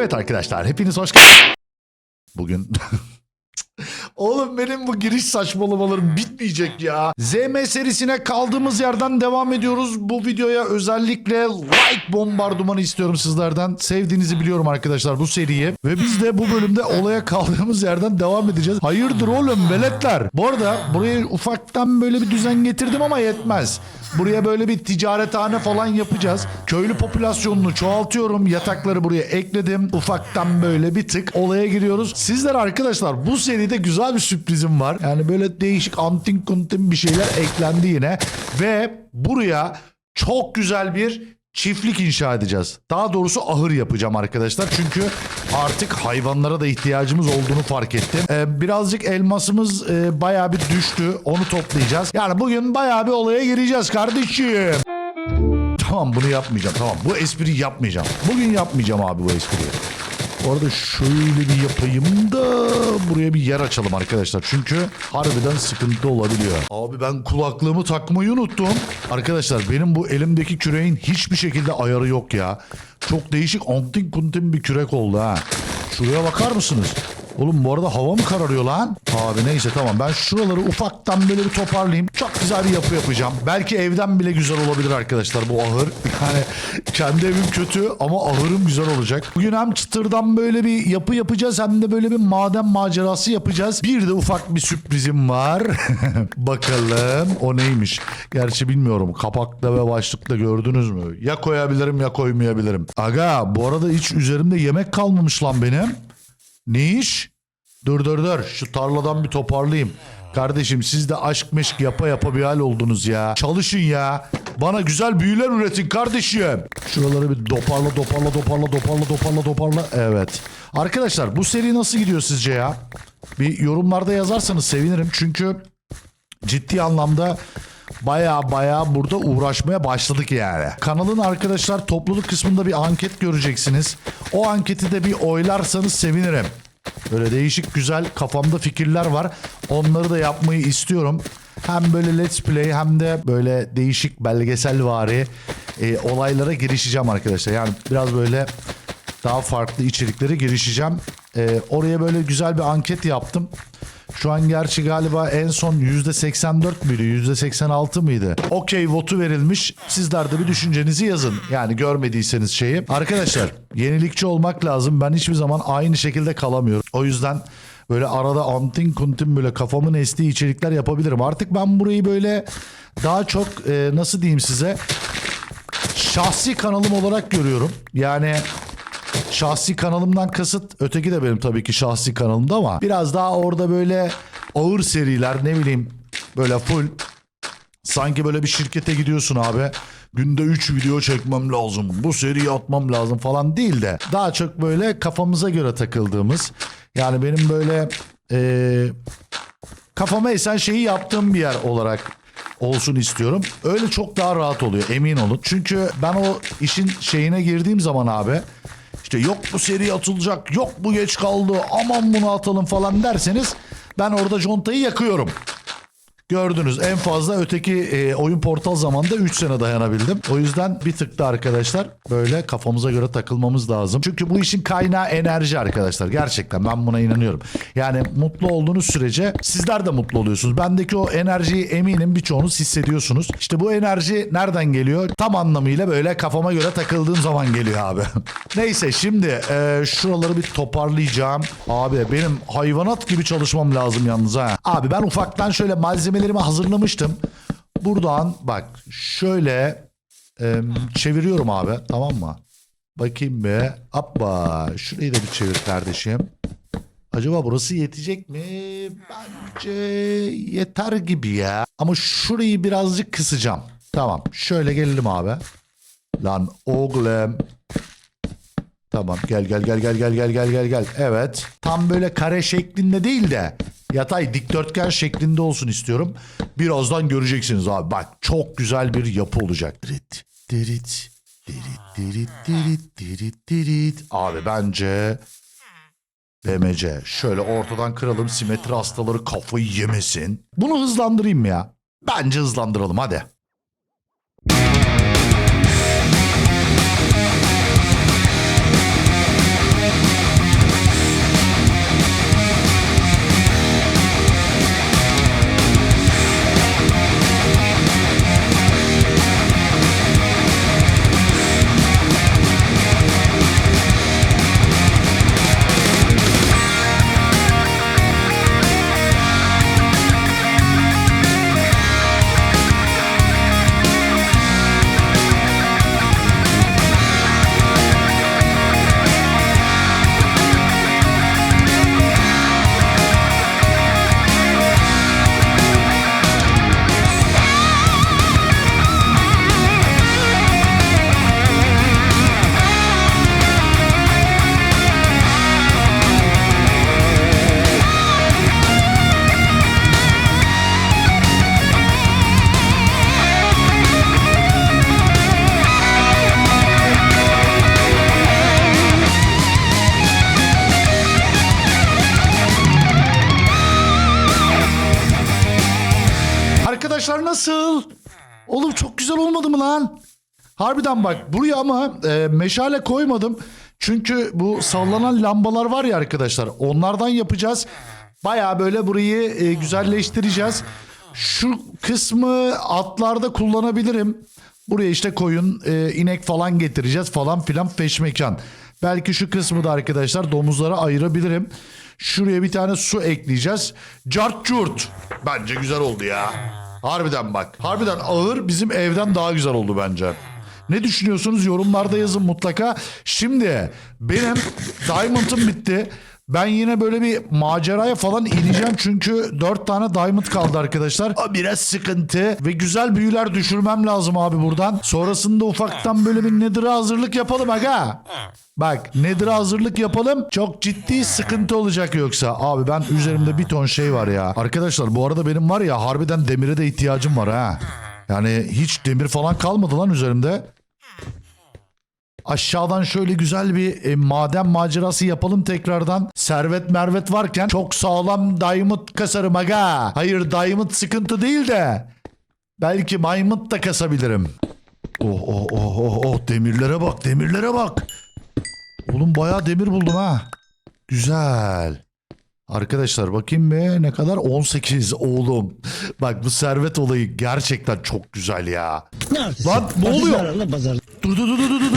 Evet arkadaşlar hepiniz hoş geldiniz. Bugün... Oğlum benim bu giriş saçmalamalarım bitmeyecek ya. ZM serisine kaldığımız yerden devam ediyoruz. Bu videoya özellikle like bombardımanı istiyorum sizlerden. Sevdiğinizi biliyorum arkadaşlar bu seriyi. Ve biz de bu bölümde olaya kaldığımız yerden devam edeceğiz. Hayırdır oğlum veletler. Bu arada buraya ufaktan böyle bir düzen getirdim ama yetmez. Buraya böyle bir ticarethane falan yapacağız. Köylü popülasyonunu çoğaltıyorum. Yatakları buraya ekledim. Ufaktan böyle bir tık olaya giriyoruz. Sizler arkadaşlar bu seride güzel bir sürprizim var. Yani böyle değişik antin kuntin bir şeyler eklendi yine. Ve buraya çok güzel bir çiftlik inşa edeceğiz. Daha doğrusu ahır yapacağım arkadaşlar. Çünkü artık hayvanlara da ihtiyacımız olduğunu fark ettim. Ee, birazcık elmasımız e, bayağı bir düştü. Onu toplayacağız. Yani bugün bayağı bir olaya gireceğiz kardeşim. Tamam bunu yapmayacağım. Tamam bu espriyi yapmayacağım. Bugün yapmayacağım abi bu espriyi. Bu arada şöyle bir yapayım da buraya bir yer açalım arkadaşlar. Çünkü harbiden sıkıntı olabiliyor. Abi ben kulaklığımı takmayı unuttum. Arkadaşlar benim bu elimdeki küreğin hiçbir şekilde ayarı yok ya. Çok değişik antin kuntin bir kürek oldu ha. Şuraya bakar mısınız? Oğlum bu arada hava mı kararıyor lan? Abi neyse tamam ben şuraları ufaktan böyle bir toparlayayım. Çok güzel bir yapı yapacağım. Belki evden bile güzel olabilir arkadaşlar bu ahır. Yani kendi evim kötü ama ahırım güzel olacak. Bugün hem çıtırdan böyle bir yapı yapacağız hem de böyle bir maden macerası yapacağız. Bir de ufak bir sürprizim var. Bakalım o neymiş? Gerçi bilmiyorum. Kapakta ve başlıkta gördünüz mü? Ya koyabilirim ya koymayabilirim. Aga bu arada hiç üzerimde yemek kalmamış lan benim. Ne iş? Dur dur dur şu tarladan bir toparlayayım. Kardeşim siz de aşk meşk yapa yapa bir hal oldunuz ya. Çalışın ya. Bana güzel büyüler üretin kardeşim. Şuraları bir toparla toparla toparla toparla toparla toparla. Evet. Arkadaşlar bu seri nasıl gidiyor sizce ya? Bir yorumlarda yazarsanız sevinirim. Çünkü ciddi anlamda baya baya burada uğraşmaya başladık yani. Kanalın arkadaşlar topluluk kısmında bir anket göreceksiniz. O anketi de bir oylarsanız sevinirim. Böyle değişik güzel kafamda fikirler var. Onları da yapmayı istiyorum. Hem böyle let's play hem de böyle değişik belgesel vari e, olaylara girişeceğim arkadaşlar. Yani biraz böyle daha farklı içeriklere girişeceğim. E, oraya böyle güzel bir anket yaptım. Şu an gerçi galiba en son %84 müydü? %86 mıydı? Okey votu verilmiş. Sizler de bir düşüncenizi yazın. Yani görmediyseniz şeyi. Arkadaşlar yenilikçi olmak lazım. Ben hiçbir zaman aynı şekilde kalamıyorum. O yüzden böyle arada antin kuntin böyle kafamın estiği içerikler yapabilirim. Artık ben burayı böyle daha çok e, nasıl diyeyim size şahsi kanalım olarak görüyorum. Yani şahsi kanalımdan kasıt öteki de benim tabii ki şahsi kanalımda ama biraz daha orada böyle ağır seriler ne bileyim böyle full sanki böyle bir şirkete gidiyorsun abi günde 3 video çekmem lazım bu seriyi atmam lazım falan değil de daha çok böyle kafamıza göre takıldığımız yani benim böyle eee kafama esen şeyi yaptığım bir yer olarak olsun istiyorum. Öyle çok daha rahat oluyor emin olun. Çünkü ben o işin şeyine girdiğim zaman abi işte yok bu seri atılacak yok bu geç kaldı aman bunu atalım falan derseniz ben orada contayı yakıyorum. Gördünüz en fazla öteki e, oyun portal zamanda 3 sene dayanabildim. O yüzden bir tık da arkadaşlar böyle kafamıza göre takılmamız lazım. Çünkü bu işin kaynağı enerji arkadaşlar. Gerçekten ben buna inanıyorum. Yani mutlu olduğunuz sürece sizler de mutlu oluyorsunuz. Bendeki o enerjiyi eminim birçoğunuz hissediyorsunuz. İşte bu enerji nereden geliyor? Tam anlamıyla böyle kafama göre takıldığım zaman geliyor abi. Neyse şimdi e, şuraları bir toparlayacağım. Abi benim hayvanat gibi çalışmam lazım yalnız ha. Abi ben ufaktan şöyle malzemelerimi hazırlamıştım. Buradan bak şöyle e, çeviriyorum abi tamam mı? Bakayım be. Hoppa. Şurayı da bir çevir kardeşim. Acaba burası yetecek mi? Bence yeter gibi ya. Ama şurayı birazcık kısacağım. Tamam. Şöyle gelelim abi. Lan oğlum. Tamam gel gel gel gel gel gel gel gel gel. Evet. Tam böyle kare şeklinde değil de yatay dikdörtgen şeklinde olsun istiyorum. Birazdan göreceksiniz abi. Bak çok güzel bir yapı olacak. Dirit dirit dirit dirit dirit dirit dirit. Abi bence BMC. Şöyle ortadan kıralım simetri hastaları kafayı yemesin. Bunu hızlandırayım ya. Bence hızlandıralım hadi. Harbiden bak buraya ama e, meşale koymadım. Çünkü bu sallanan lambalar var ya arkadaşlar. Onlardan yapacağız. Baya böyle burayı e, güzelleştireceğiz. Şu kısmı atlarda kullanabilirim. Buraya işte koyun, e, inek falan getireceğiz falan filan feşmekan. Belki şu kısmı da arkadaşlar domuzlara ayırabilirim. Şuraya bir tane su ekleyeceğiz. Cart curt. Bence güzel oldu ya. Harbiden bak. Harbiden ağır bizim evden daha güzel oldu bence. Ne düşünüyorsunuz yorumlarda yazın mutlaka. Şimdi benim Diamond'ım bitti. Ben yine böyle bir maceraya falan ineceğim çünkü 4 tane diamond kaldı arkadaşlar. O Biraz sıkıntı ve güzel büyüler düşürmem lazım abi buradan. Sonrasında ufaktan böyle bir nether'a hazırlık yapalım aga. Bak nether'a hazırlık yapalım. Çok ciddi sıkıntı olacak yoksa. Abi ben üzerimde bir ton şey var ya. Arkadaşlar bu arada benim var ya harbiden demire de ihtiyacım var ha. Yani hiç demir falan kalmadı lan üzerimde. Aşağıdan şöyle güzel bir e, maden macerası yapalım tekrardan. Servet mervet varken çok sağlam diamond kasarım aga. Hayır diamond sıkıntı değil de. Belki diamond da kasabilirim. Oh oh oh oh oh demirlere bak demirlere bak. Oğlum bayağı demir buldum ha. Güzel. Arkadaşlar bakayım be ne kadar 18 oğlum. Bak bu servet olayı gerçekten çok güzel ya. Ne? Lan, ne oluyor? Dur dur dur dur dur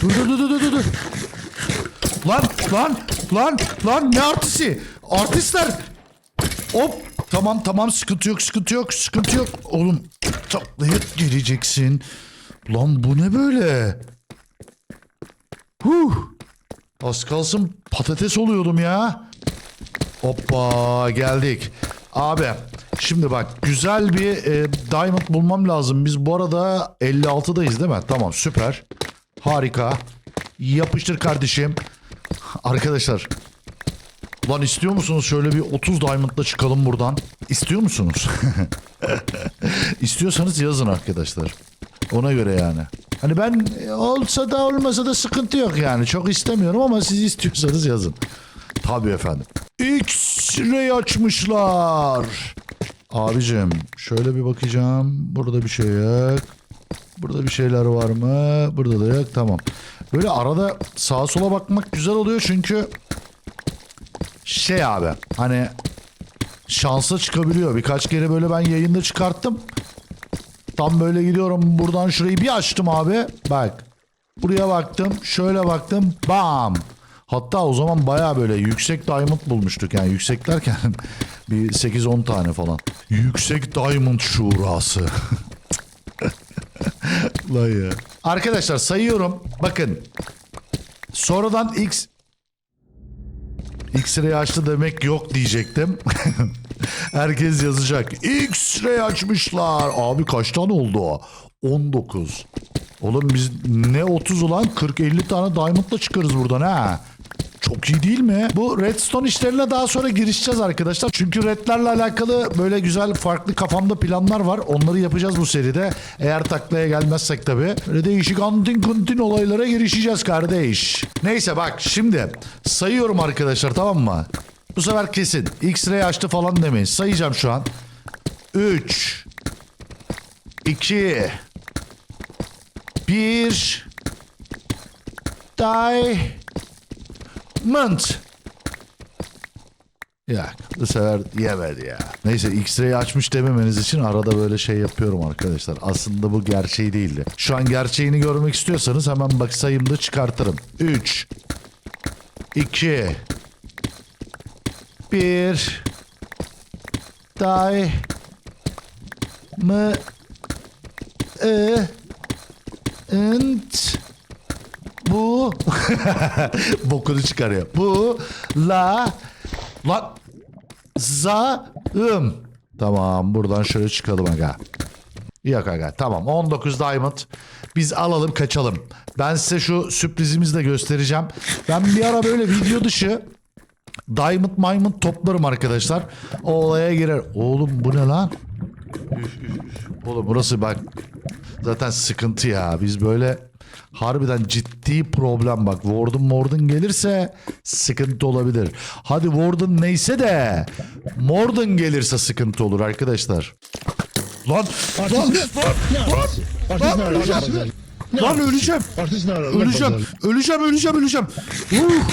dur. Dur dur dur dur dur. Lan lan lan lan ne artisti? Artistler. Hop tamam tamam sıkıntı yok sıkıntı yok sıkıntı yok. Oğlum toplayıp geleceksin. Lan bu ne böyle? Huh. Az kalsın patates oluyordum ya. Hoppa geldik. Abi şimdi bak güzel bir e, diamond bulmam lazım. Biz bu arada 56'dayız değil mi? Tamam süper. Harika. Yapıştır kardeşim. Arkadaşlar. Lan istiyor musunuz şöyle bir 30 diamondla çıkalım buradan? İstiyor musunuz? İstiyorsanız yazın arkadaşlar. Ona göre yani. Hani ben e, olsa da olmasa da sıkıntı yok yani. Çok istemiyorum ama siz istiyorsanız yazın. Tabii efendim. X-ray açmışlar. Abicim şöyle bir bakacağım. Burada bir şey yok. Burada bir şeyler var mı? Burada da yok. Tamam. Böyle arada sağa sola bakmak güzel oluyor çünkü şey abi hani şansa çıkabiliyor. Birkaç kere böyle ben yayında çıkarttım. Tam böyle gidiyorum buradan şurayı bir açtım abi. Bak. Buraya baktım. Şöyle baktım. Bam. Hatta o zaman baya böyle yüksek diamond bulmuştuk. Yani yüksek derken bir 8-10 tane falan. Yüksek diamond şurası. Lan ya. Arkadaşlar sayıyorum. Bakın. Sonradan X X-ray açtı demek yok diyecektim. Herkes yazacak. X-ray açmışlar. Abi kaç tane oldu o? 19. Oğlum biz ne 30 ulan 40-50 tane diamondla çıkarız buradan ha. Çok iyi değil mi? Bu redstone işlerine daha sonra girişeceğiz arkadaşlar. Çünkü redlerle alakalı böyle güzel farklı kafamda planlar var. Onları yapacağız bu seride. Eğer taklaya gelmezsek tabii. Böyle değişik antin kuntin olaylara girişeceğiz kardeş. Neyse bak şimdi sayıyorum arkadaşlar tamam mı? Bu sefer kesin. X-ray açtı falan demeyin. Sayacağım şu an. 3 2 1 Diamond. Ya bu sefer yemedi ya. Neyse X-ray açmış dememeniz için arada böyle şey yapıyorum arkadaşlar. Aslında bu gerçeği değildi. Şu an gerçeğini görmek istiyorsanız hemen bak sayımda çıkartırım. 3 2 1 Diamond and bu bokunu çıkarıyor. Bu la la zaım. Tamam buradan şöyle çıkalım aga. Yok aga tamam 19 diamond. Biz alalım kaçalım. Ben size şu sürprizimizi de göstereceğim. Ben bir ara böyle video dışı Diamond Diamond toplarım arkadaşlar. O olaya girer. Oğlum bu ne lan? Üf, üf, üf. Oğlum burası bak zaten sıkıntı ya. Biz böyle harbiden ciddi problem bak. Warden Morden gelirse sıkıntı olabilir. Hadi Warden neyse de Morden gelirse sıkıntı olur arkadaşlar. Lan lan lan lan öleceğim. Lan öleceğim. Öleceğim. Öleceğim öleceğim öleceğim. Uh.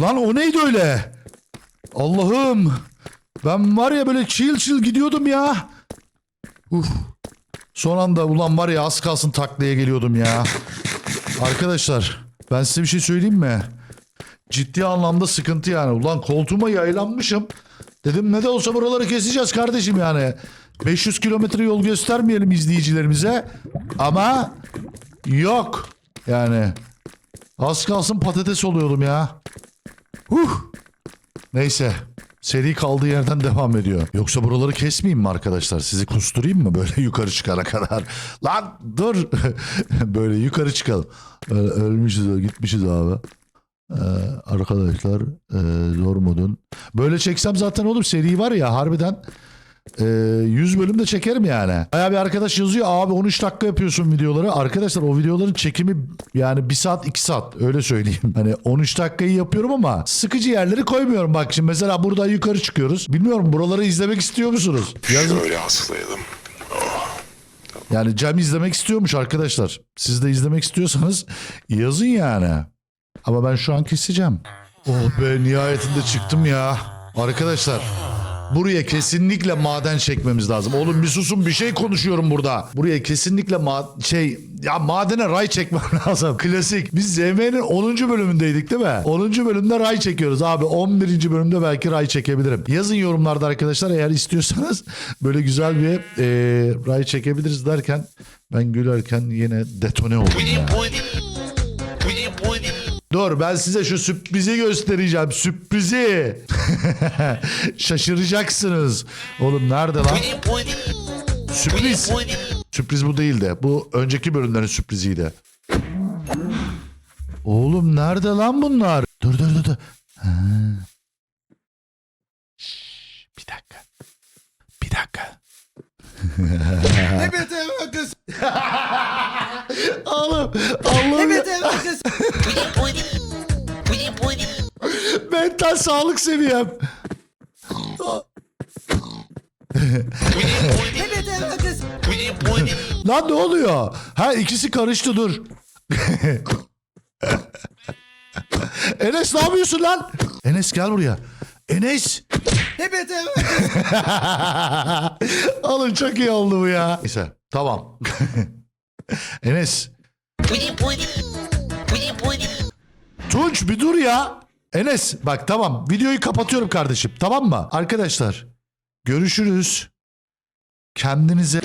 Lan o neydi öyle? Allah'ım. Ben var ya böyle çil çil gidiyordum ya. Uf. Son anda ulan var ya az kalsın taklaya geliyordum ya. Arkadaşlar ben size bir şey söyleyeyim mi? Ciddi anlamda sıkıntı yani. Ulan koltuğuma yaylanmışım. Dedim ne de olsa buraları keseceğiz kardeşim yani. 500 kilometre yol göstermeyelim izleyicilerimize. Ama yok. Yani az kalsın patates oluyordum ya. Huh. Neyse. Seri kaldığı yerden devam ediyor. Yoksa buraları kesmeyeyim mi arkadaşlar? Sizi kusturayım mı böyle yukarı çıkana kadar? Lan dur. böyle yukarı çıkalım. Böyle ölmüşüz, gitmişiz abi. Ee, arkadaşlar e, zor modun. Böyle çeksem zaten olur. Seri var ya harbiden e, 100 bölüm de çekerim yani. Baya bir arkadaş yazıyor abi 13 dakika yapıyorsun videoları. Arkadaşlar o videoların çekimi yani 1 saat 2 saat öyle söyleyeyim. Hani 13 dakikayı yapıyorum ama sıkıcı yerleri koymuyorum. Bak şimdi mesela buradan yukarı çıkıyoruz. Bilmiyorum buraları izlemek istiyor musunuz? Yazın. Şöyle asılayalım. Yani Cem izlemek istiyormuş arkadaşlar. Siz de izlemek istiyorsanız yazın yani. Ama ben şu an keseceğim. Oh be nihayetinde çıktım ya. Arkadaşlar buraya kesinlikle maden çekmemiz lazım. Oğlum bir susun bir şey konuşuyorum burada. Buraya kesinlikle ma- şey ya madene ray çekmem lazım. Klasik. Biz ZM'nin 10. bölümündeydik değil mi? 10. bölümde ray çekiyoruz abi. 11. bölümde belki ray çekebilirim. Yazın yorumlarda arkadaşlar eğer istiyorsanız böyle güzel bir e, ray çekebiliriz derken ben gülerken yine detone oldum ya. Dur ben size şu sürprizi göstereceğim. Sürprizi. Şaşıracaksınız. Oğlum nerede lan? Sürpriz. Sürpriz bu değil de. Bu önceki bölümlerin sürpriziydi. Oğlum nerede lan bunlar? Dur dur dur. dur. Ha. Şşş, bir dakika. Bir dakika. mental sağlık seviyem. Lan ne oluyor? Ha ikisi karıştı dur. Enes ne yapıyorsun lan? Enes gel buraya. Enes. Evet evet. Oğlum çok iyi oldu bu ya. Neyse tamam. Enes. Tunç bir dur ya. Enes bak tamam videoyu kapatıyorum kardeşim tamam mı? Arkadaşlar görüşürüz. Kendinize.